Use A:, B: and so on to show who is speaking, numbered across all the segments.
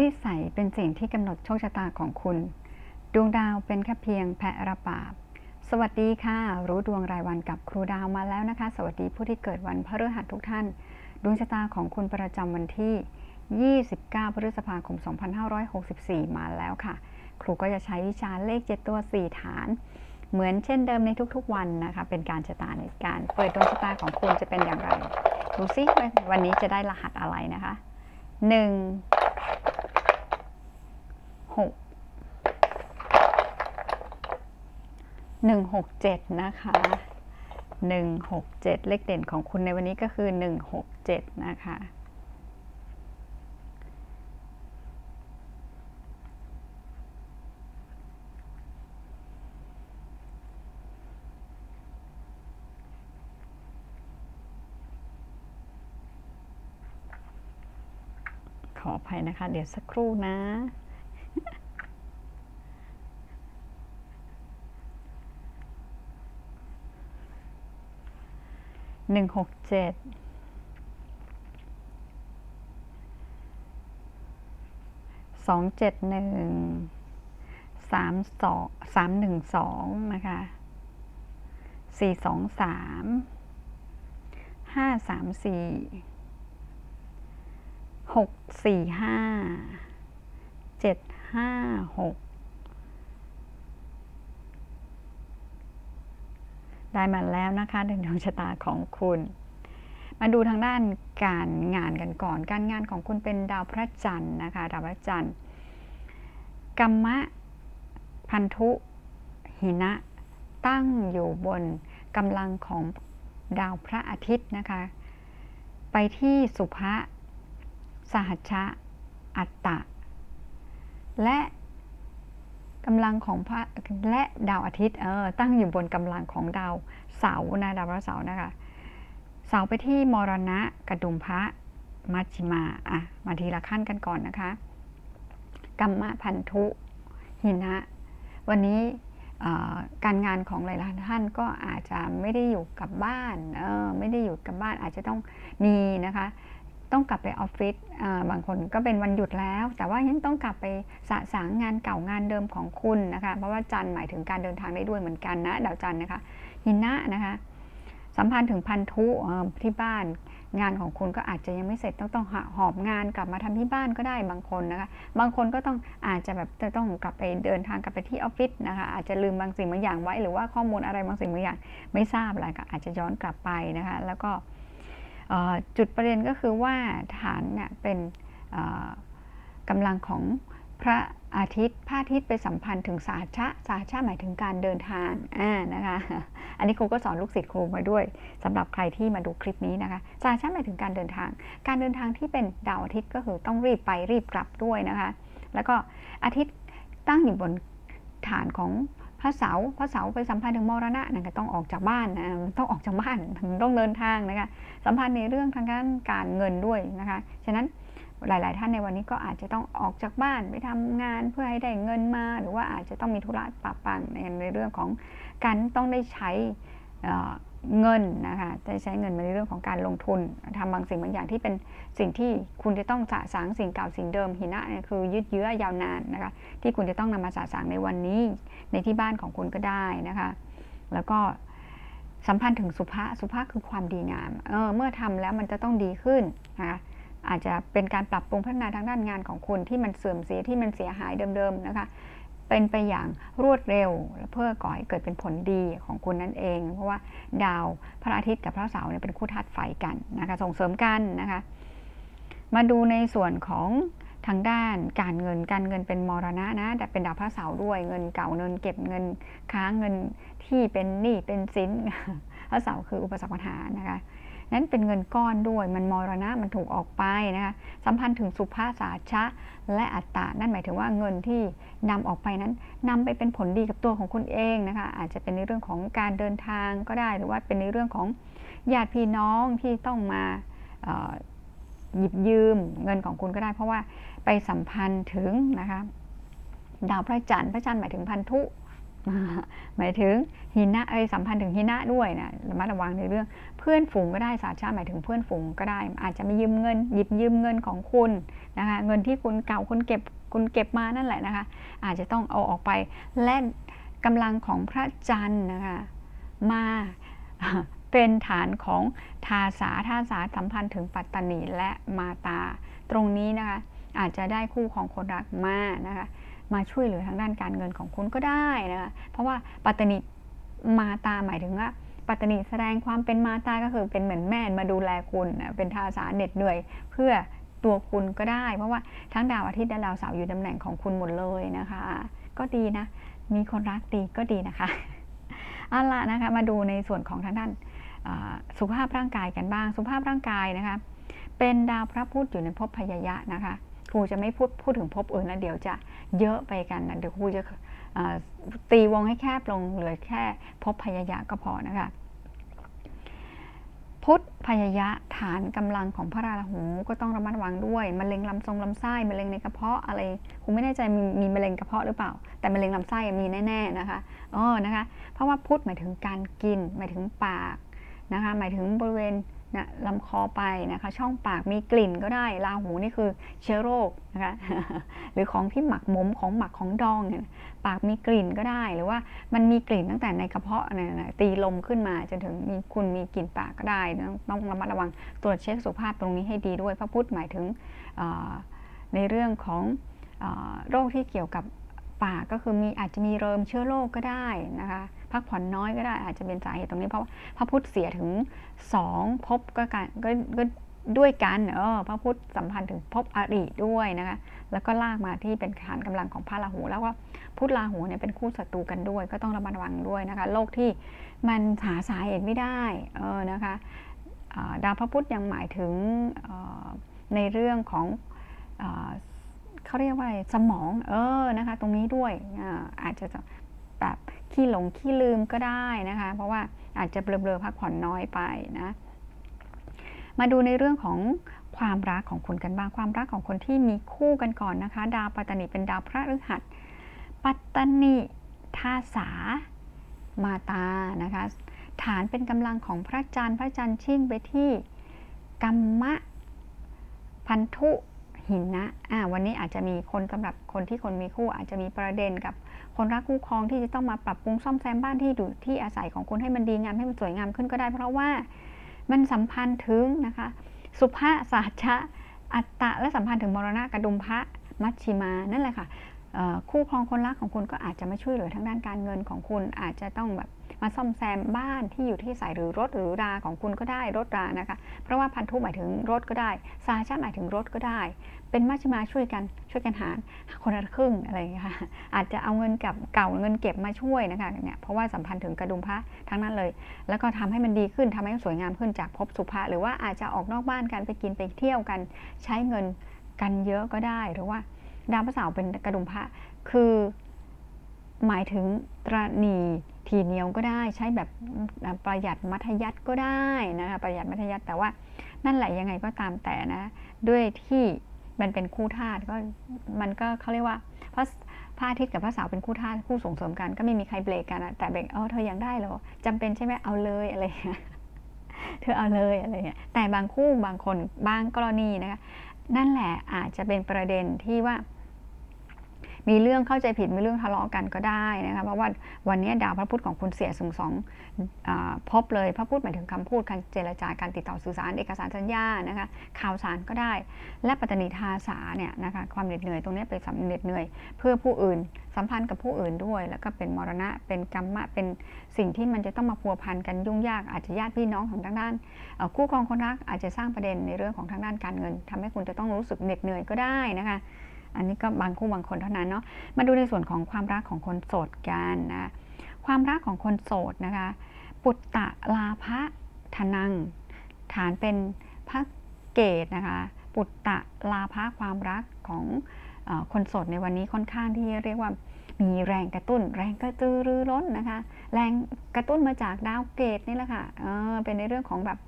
A: นิสัยเป็นสิ่งที่กำหนดโชคชะตาของคุณ ดวงดาวเป็นแค่เพียงแพะระบาบสวัสดีค่ะ รู้ดวงรายวันกับครูดาวมาแล้วนะคะ สวัสดีผู้ที่เกิดวันพฤหัสทุกท่าน ดวงชะตาของคุณประจำวันที่ 29 พฤษภาคม 2564 มาแล้วค่ะ ครูก็จะใช้วิชาเลข 7 ตัว 4 ฐาน เหมือนเช่นเดิมในทุกๆวันนะคะ เป็นการชะตาในการเปิดดวงชะตาของคุณจะเป็นอย่างไร ดูซิวันนี้จะได้รหัสอะไรนะคะ 1 167 นะคะ 167 เลขเด่นของคุณในวันนี้ก็คือ 167 นะคะ ขออภัยนะคะ เดี๋ยวสักครู่นะ หนึ่งหกเจ็ดสองเจ็ดหนึ่งสามสองสามหนึ่งสองนะคะสี่สองสามห้าสามสี่หกสี่ห้าเจ็ดห้าหก ได้มาแล้วนะคะในดวงชะตาของคุณ มาดูทางด้านการงานกันก่อน การงานของคุณเป็นดาวพระจันทร์นะคะ ดาวพระจันทร์กรรมะพันธุหินะตั้งอยู่บนกำลังของดาวพระอาทิตย์นะคะ ไปที่สุภะสหัชชะอัตตะ และ กำลังของพระและดาวอาทิตย์เออตั้งอยู่บนกำลังของดาวเสาร์นะดาวพระเสาร์นะคะเสาไปที่มรณะกระดุมพระมัชชิมาอะมาทีละขั้นกันก่อนนะคะกัมมะพันธุหินะ วันนี้การงานของหลายๆท่านก็อาจจะไม่ได้อยู่กับบ้านเออไม่ได้อยู่กับบ้านอาจจะต้องมีนะคะ ต้องกลับไปออฟฟิศบางคนก็เป็นวันหยุดแล้ว แต่ว่ายังต้องกลับไปสะสางงานเก่างานเดิมของคุณนะคะ เพราะว่าจันทร์หมายถึงการเดินทางได้ด้วยเหมือนกันนะดาวจันทร์นะคะหินะนะคะ สัมพันธ์ถึงพันธุที่บ้านงานของคุณก็อาจจะยังไม่เสร็จต้องต้องหอบงานกลับมาทำที่บ้านก็ได้บางคนนะคะ บางคนก็ต้องอาจจะแบบจะต้องกลับไปเดินทางกลับไปที่ออฟฟิศนะคะ อาจจะลืมบางสิ่งบางอย่างไว้ หรือว่าข้อมูลอะไรบางสิ่งบางอย่าง ไม่ทราบอะไรก็อาจจะย้อนกลับไปนะคะ แล้วก็ จุดประเด็นก็คือว่าฐานเนี่ยเป็นกำลังของพระอาทิตย์พระอาทิตย์ไปสัมพันธ์ถึงสาชะสาชะหมายถึงการเดินทางอ่านะคะ อันนี้ครูก็สอนลูกศิษย์ครูมาด้วยสำหรับใครที่มาดูคลิปนี้นะคะสาชะหมายถึงการเดินทาง การเดินทางที่เป็นดาวอาทิตย์ก็คือต้องรีบไปรีบกลับด้วยนะคะ แล้วก็อาทิตย์ตั้งอยู่บนฐานของ ระเสาพระเสาไปสัมพันธ์ถึงมรณะนั่นก็ต้องออกจากบ้านนะต้องออกจากบ้านต้องเดินทางนะคะสัมพันธ์ในเรื่องทางการการเงินด้วยนะคะฉะนั้นหลาย ๆ ท่านในวันนี้ก็อาจจะต้องออกจากบ้านไปทำงานเพื่อให้ได้เงินมา หรือว่าอาจจะต้องมีธุระปะปังในในเรื่องของการต้องได้ใช้ เงินนะคะได้ใช้เงินมาในเรื่องของการลงทุนทำบางสิ่งบางอย่างที่เป็นสิ่งที่คุณจะต้องสะสางสิ่งเก่าสิ่งเดิมหินะเนี่ยคือยืดเยื้อยาวนานนะคะ ที่คุณจะต้องนำมาสะสางในวันนี้ ในที่บ้านของคุณก็ได้นะคะ แล้วก็สัมพันธ์ถึงสุภาษสุภาษคือความดีงามเออเมื่อทำแล้วมันจะต้องดีขึ้นนะคะอาจจะเป็นการปรับปรุงพัฒนาทางด้านงานของคุณที่มันเสื่อมเสียที่มันเสียหายเดิมๆนะคะ เป็นไปอย่างรวดเร็ว และเพื่อก่อให้เกิดเป็นผลดีของคุณนั่นเอง เพราะว่าดาวพระอาทิตย์กับพระเสาร์เนี่ยเป็นคู่ธาตุไฟกันนะคะส่งเสริมกันนะคะมาดูในส่วนของทางด้านการเงินการเงินเป็นมรณะนะ แต่เป็นดาวพระเสาร์ด้วยเงินเก่าเงินเก็บเงินค้างเงินที่เป็นหนี้เป็นสินพระเสาร์คืออุปสรรคปัญหานะคะ นั้นเป็นเงินก้อนด้วย มันมรณะมันถูกออกไปนะคะสัมพันธ์ถึงสุภาษาชะ และอัตตานั่นหมายถึงว่าเงินที่นำออกไปนั้นนำไปเป็นผลดีกับตัวของคุณเองนะคะอาจจะเป็นในเรื่องของการเดินทางก็ได้ หรือว่าเป็นในเรื่องของญาติพี่น้องที่ต้องมาหยิบยืมเงินของคุณก็ได้ เพราะว่าไปสัมพันธ์ถึงนะคะดาวพระจันทร์พระจันทร์หมายถึงพันธุ หมายถึงหินะเอ้ยสัมพันธ์ถึงหินะด้วยนะระมัดระวังในเรื่องเพื่อนฝูงก็ได้สาชาหมายถึงเพื่อนฝูงก็ได้ อาจจะไมายืมเงินหยิบยืมเงินของคุณนะคะเงินที่คุณเก่าคุณเก็บคุณเก็บมานั่นแหละนะคะ อาจจะต้องเอาออกไปและกำลังของพระจันทร์นะคะมาเป็นฐานของทาสาทาสาสัมพันธ์ถึงปัตตานีและมาตาตรงนี้นะคะอาจจะได้คู่ของคนรักมานะคะ มาช่วยเหลือทางด้านการเงินของคุณก็ได้นะคะเพราะว่าปัตตานีมาตาหมายถึงว่าปัตตานีแสดงความเป็นมาตาก็คือเป็นเหมือนแม่มาดูแลคุณเป็นทาสาเหน็ดเหนื่อยเพื่อตัวคุณก็ได้ เพราะว่าทั้งดาวอาทิตย์และดาวเสาร์อยู่ตำแหน่งของคุณหมดเลยนะคะ ก็ดีนะ มีคนรักดีก็ดีนะคะเอาละนะคะมาดูในส่วนของทางด้านสุขภาพร่างกายกันบ้าง สุขภาพร่างกายนะคะ เป็นดาวพระพุธอยู่ในภพพยายะนะคะ รูจะไม่พูดพูดถึงภพอื่นแล้วเดี๋ยวจะเยอะไปกันนะเดี๋ยวครูจะตีวงให้แคบลงเหลือแค่ภพพยายะก็พอนะคะพุทธพยายะฐานกำลังของพระราหูก็ต้องระมัดระวังด้วยมะเร็งลำทรงลำไส้มะเร็งในกระเพาะอะไรครูไม่แน่ใจมีมีมะเร็งกระเพาะหรือเปล่า แต่มะเร็งลำไส้มีแน่ๆนะคะอ๋อนะคะ เพราะว่าพุทธหมายถึงการกินหมายถึงปากนะคะหมายถึงบริเวณ นะลำคอไปนะคะ ช่องปากมีกลิ่นก็ได้ราหูนี่คือเชื้อโรคนะคะหรือของที่หมักหมมของหมักของดองเนี่ยปากมีกลิ่นก็ได้หรือว่ามันมีกลิ่นตั้งแต่ในกระเพาะนะตีลมขึ้นมาจนถึงมีคุณมีกลิ่นปากก็ได้ ต้องระมัดระวังตรวจเช็คสุขภาพตรงนี้ให้ดีด้วยพระพุทธหมายถึงในเรื่องของโรคที่เกี่ยวกับ ปากก็คือมีอาจจะมีเริมเชื้อโรคก็ได้นะคะพักผ่อนน้อยก็ได้อาจจะเป็นสาเหตุตรงนี้เพราะว่าพระพุธเสียถึงสองพบก็การก็ก็ด้วยกันเออพระพุธสัมพันธ์ถึงพบอริด้วยนะคะแล้วก็ลากมาที่เป็นฐานกำลังของพระราหู แล้วก็พุธราหูเนี่ยเป็นคู่ศัตรูกันด้วย ก็ต้องระมัดระวังด้วยนะคะโรคที่มันหาสาเหตุไม่ได้เออนะคะดาวพระพุธยังหมายถึงในเรื่องของ เขาเรียกว่าสมองเออนะคะ ตรงนี้ด้วยอาจจะแบบขี้หลงขี้ลืมก็ได้นะคะ เพราะว่าอาจจะเบลอๆพักผ่อนน้อยไปนะมาดูในเรื่องของความรักของคุณกันบ้างความรักของคนที่มีคู่กันก่อนนะคะ ดาวปัตตานีเป็นดาวพระฤหัส ปัตตานีทาสามาตานะคะ ฐานเป็นกำลังของพระจันทร์พระจันทร์ชิ่งไปที่กัมมะพันธุ หินนะอ่าวันนี้อาจจะมีคนสำหรับคนที่คนมีคู่อาจจะมีประเด็นกับคนรักคู่ครองที่จะต้องมาปรับปรุงซ่อมแซมบ้านที่อยู่ที่อาศัยของคุณให้มันดีงามให้มันสวยงามขึ้นก็ได้ เพราะว่ามันสัมพันธ์ถึงนะคะ สุภาษาชะ อัตตะและสัมพันธ์ถึงมรณะกระดุมพระมัชชิมานั่นแหละค่ะคู่ครองคนรักของคุณก็อาจจะมาช่วยเหลือทางด้านการเงินของคุณอาจจะต้องแบบ มาซ่อมแซมบ้านที่อยู่ที่ใส่หรือรถหรือราของคุณก็ได้รถรานะคะ เพราะว่าพันธุหมายถึงรถก็ได้สาชาหมายถึงรถก็ได้ เป็นมัชชิมาช่วยกันช่วยกันหารคนละครึ่งอะไรอย่างเงี้ยค่ะอาจจะเอาเงินกับเก่าเงินเก็บมาช่วยนะคะเนี่ยเพราะว่าสัมพันธ์ถึงกระดุมพระทั้งนั้นเลย แล้วก็ทำให้มันดีขึ้นทำให้สวยงามขึ้นจากพบสุภาหรือว่าอาจจะออกนอกบ้านกันไปกินไปเที่ยวกัน ใช้เงินกันเยอะก็ได้หรือว่าดาวพระเสาร์เป็นกระดุมพระคือหมายถึงตรณี ทีเหนียวก็ได้ใช้แบบประหยัดมัธยัติก็ได้นะคะประหยัดมัธยัติแต่ว่านั่นแหละยังไงก็ตามแต่นะ ด้วยที่มันเป็นคู่ธาตุก็มันก็เขาเรียกว่าพระพระอาทิตย์กับพระเสาร์เป็นคู่ธาตุคู่ส่งเสริมกันก็ไม่มีใครเบรกกันนะแต่เบรกเออเธอยังได้เหรอจำเป็นใช่ไหมเอาเลยอะไรเธอเอาเลยอะไรเงี้ยแต่บางคู่บางคนบางกรณีนะคะนั่นแหละอาจจะเป็นประเด็นที่ว่า มีเรื่องเข้าใจผิดมีเรื่องทะเลาะกันก็ได้นะคะเพราะว่าวันนี้ดาวพระพุธของคุณเสียสึงสองพบเลยพระพุธหมายถึงคำพูดการเจรจาการติดต่อสื่อสารเอกสารสัญญานะคะข่าวสารก็ได้ และปัตตนีทาสาเนี่ยนะคะความเหน็ดเหนื่อยตรงนี้เป็นสำเร็จเหนื่อย เพื่อผู้อื่นสัมพันธ์กับผู้อื่นด้วย แล้วก็เป็นมรณะเป็นกรรมะเป็นสิ่งที่มันจะต้องมาพัวพันกันยุ่งยากอาจจะญาติพี่น้องของทางด้าน คู่ครองคนรักอาจจะสร้างประเด็นในเรื่องของทางด้านการเงินทำให้คุณจะต้องรู้สึกเหน็ดเหนื่อยก็ได้นะคะ อันนี้ก็บางคู่บางคนเท่านั้นเนาะ มาดูในส่วนของความรักของคนโสดกันนะ ความรักของคนโสดนะคะ ปุตตะลาภะทนัง ฐานเป็นพระเกตนะคะ ปุตตะลาภะความรักของอคนโสดในวันนี้ค่อนข้างที่เรียกว่ามีแรงกระตุ้น แรงกระตือรือร้นนะคะ แรงกระตุ้นมาจากดาวเกตนี่แหละค่ะเออเป็นในเรื่องของแบบ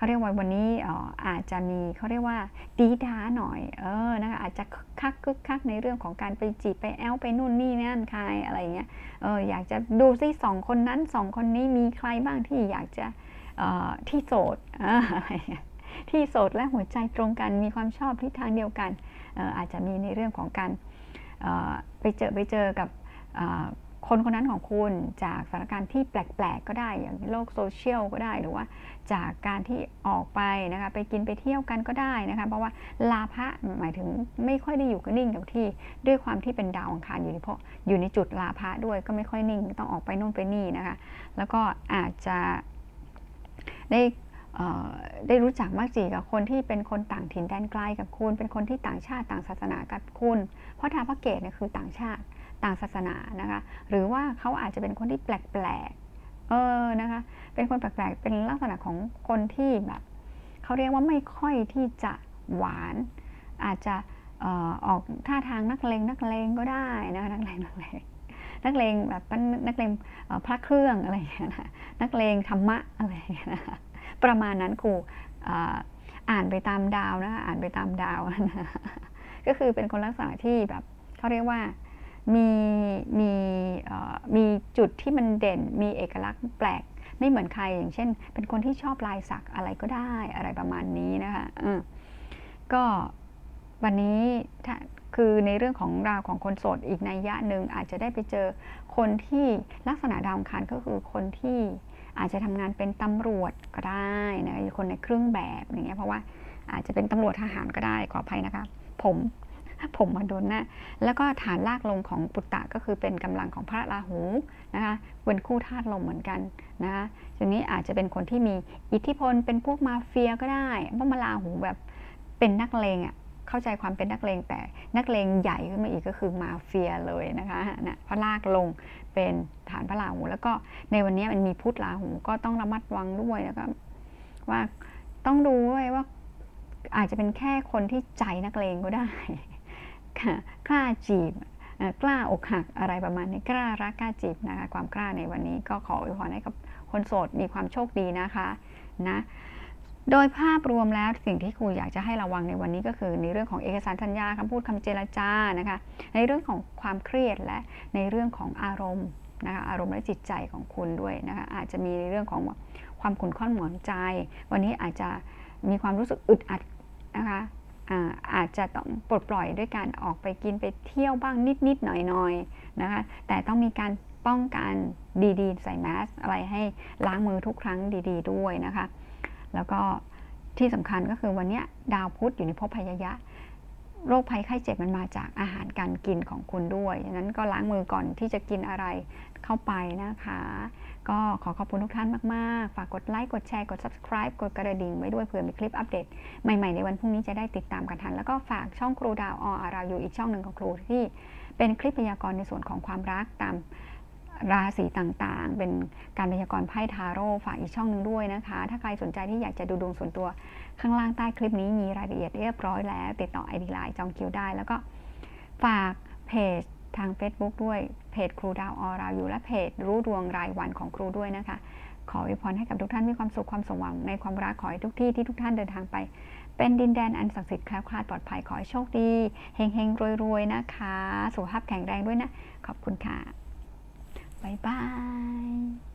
A: เขาเรียกว่าวันนี้เอ่ออาจจะมีเขาเรียกว่าดีดาหน่อย เออนะคะอาจจะคึกคักคึกคักในเรื่องของการไปจีบไปแอลไปนู่นนี่นั่นใครอะไรเงี้ยเอออยากจะดูซิสองคนนั้นสองคนนี้มีใครบ้างที่อยากจะอ่อที่โสดอะไรเงี้ยที่โสดและหัวใจตรงกันมีความชอบทิศทางเดียวกันอออาจจะมีในเรื่องของการไปเจอไปเจอกับ คนคนนั้นของคุณจากสถานการณ์ที่แปลก ๆ ก็ได้อย่างโลกโซเชียลก็ได้หรือว่า จากการที่ออกไปนะคะไปกินไปเที่ยวกันก็ได้นะคะเพราะว่าลาภะหมายถึงไม่ค่อยได้อยู่กับนิ่งกับที่ด้วยความที่เป็นดาวอังคารอยู่ในเพราะอยู่ในจุดลาภะด้วยก็ไม่ค่อยนิ่งต้องออกไปนู่นไปนี่นะคะแล้วก็อาจจะได้ได้รู้จักมากจีกับคนที่เป็นคนต่างถิ่นแดนไกลกับคุณ เป็นคนที่ต่างชาติต่างศาสนากับคุณ เพราะทาพระเกตเนี่ยคือต่างชาติ ต่างศาสนานะคะ หรือว่าเขาอาจจะเป็นคนที่แปลกๆเออนะคะ เป็นคนแปลกๆ เป็นลักษณะของคนที่แบบเขาเรียกว่าไม่ค่อยที่จะหวาน อาจจะออกท่าทางนักเลงนักเลงก็ได้นะคะนักเลงนักเลงนักเลงแบบนักเลงพระเครื่องอะไรอย่างเงี้ยนะนักเลงธรรมะอะไรอย่างเงี้ยนะประมาณนั้นครูอ่านไปตามดาวนะคะอ่านไปตามดาวนะก็คือเป็นคนลักษณะที่แบบเขาเรียกว่า มีมีมีจุดที่มันเด่น มีเอกลักษณ์แปลก ไม่เหมือนใครอย่างเช่น เป็นคนที่ชอบลายสักอะไรก็ได้อะไรประมาณนี้นะคะก็วันนี้ถ้าคือในเรื่องของราวของคนโสดอีกในยะหนึ่งอาจจะได้ไปเจอคนที่ลักษณะดาวคารก็คือคนที่อาจจะทำงานเป็นตำรวจก็ได้นะคนในเครื่องแบบอย่างเงี้ยเพราะว่าอาจจะเป็นตำรวจทหารก็ได้ขออภัยนะคะ ผม ผมมาโดนหน้า แล้วก็ฐานลากลงของปุตตะก็คือเป็นกำลังของพระราหูนะคะเป็นคู่ธาตุลมเหมือนกันนะคะทีนี้อาจจะเป็นคนที่มีอิทธิพลเป็นพวกมาเฟียก็ได้เพราะมาราหูแบบเป็นนักเลงอะเข้าใจความเป็นนักเลงแต่นักเลงใหญ่ขึ้นมาอีกก็คือมาเฟียเลยนะคะนะพระลากลงเป็นฐานพระราหู แล้วก็ในวันนี้มันมีพุทธราหูก็ต้องระมัดระวังด้วยแล้วก็ว่าต้องดูด้วยว่าอาจจะเป็นแค่คนที่ใจนักเลงก็ได้ ค่ะกล้าจีบกล้าอกหักอะไรประมาณนี้กล้ารักกล้าจีบนะคะความกล้าในวันนี้ก็ขออวยพรให้กับคนโสดมีความโชคดีนะคะนะโดยภาพรวมแล้วสิ่งที่ครูอยากจะให้ระวังในวันนี้ก็คือ ในเรื่องของเอกสารสัญญาคำพูดคำเจรจานะคะ ในเรื่องของความเครียดและในเรื่องของอารมณ์นะคะอารมณ์และจิตใจของคุณด้วยนะคะอาจจะมีในเรื่องของความขุ่นข้องหมองใจ วันนี้อาจจะมีความรู้สึกอึดอัดนะคะ อาจจะต้องปลดปล่อยด้วยการออกไปกินไปเที่ยวบ้างนิดๆหน่อยๆนะคะ แต่ต้องมีการป้องกันดีๆ ใส่แมสอะไรให้ล้างมือทุกครั้งดี ๆ ด้วยนะคะ แล้วก็ที่สำคัญก็คือวันนี้ดาวพุธอยู่ในภพพยายะ โรคภัยไข้เจ็บมันมาจากอาหารการกินของคุณด้วยฉะนั้นก็ล้างมือก่อนที่จะกินอะไรเข้าไปนะคะ ก็ขอขอบคุณทุกท่านมาก ๆ ฝากกดไลค์ กดแชร์ กด subscribe กดกระดิ่งไว้ด้วยเผื่อมีคลิปอัปเดต ใหม่ ๆ ในวันพรุ่งนี้จะได้ติดตามกันทัน แล้วก็ฝากช่องครูดาวออาราอยู่อีกช่องหนึ่งของครูที่เป็นคลิปพยากรณ์ในส่วนของความรักตาม ราศีต่างๆ เป็นการพยากรณ์ไพ่ทาโร่ฝากอีกช่องหนึ่งด้วยนะคะ ถ้าใครสนใจที่อยากจะดูดวงส่วนตัวข้างล่างใต้คลิปนี้มีรายละเอียดเรียบร้อยแล้ว ติดต่อ ID ไลน์จองคิวได้ แล้วก็ฝากเพจทาง Facebook ด้วยเพจครูดาวออราอยู่และเพจรู้ดวงรายวันของครูด้วยนะคะ ขออวยพรให้กับทุกท่านมีความสุขความสมหวังในความรักขอให้ทุกที่ที่ทุกท่านเดินทางไป เป็นดินแดนอันศักดิ์สิทธิ์แคล้วคลาดปลอดภัยขอให้โชคดีเฮงๆรวยๆนะคะ สุขภาพแข็งแรงด้วยนะ ขอบคุณค่ะ บ๊ายบาย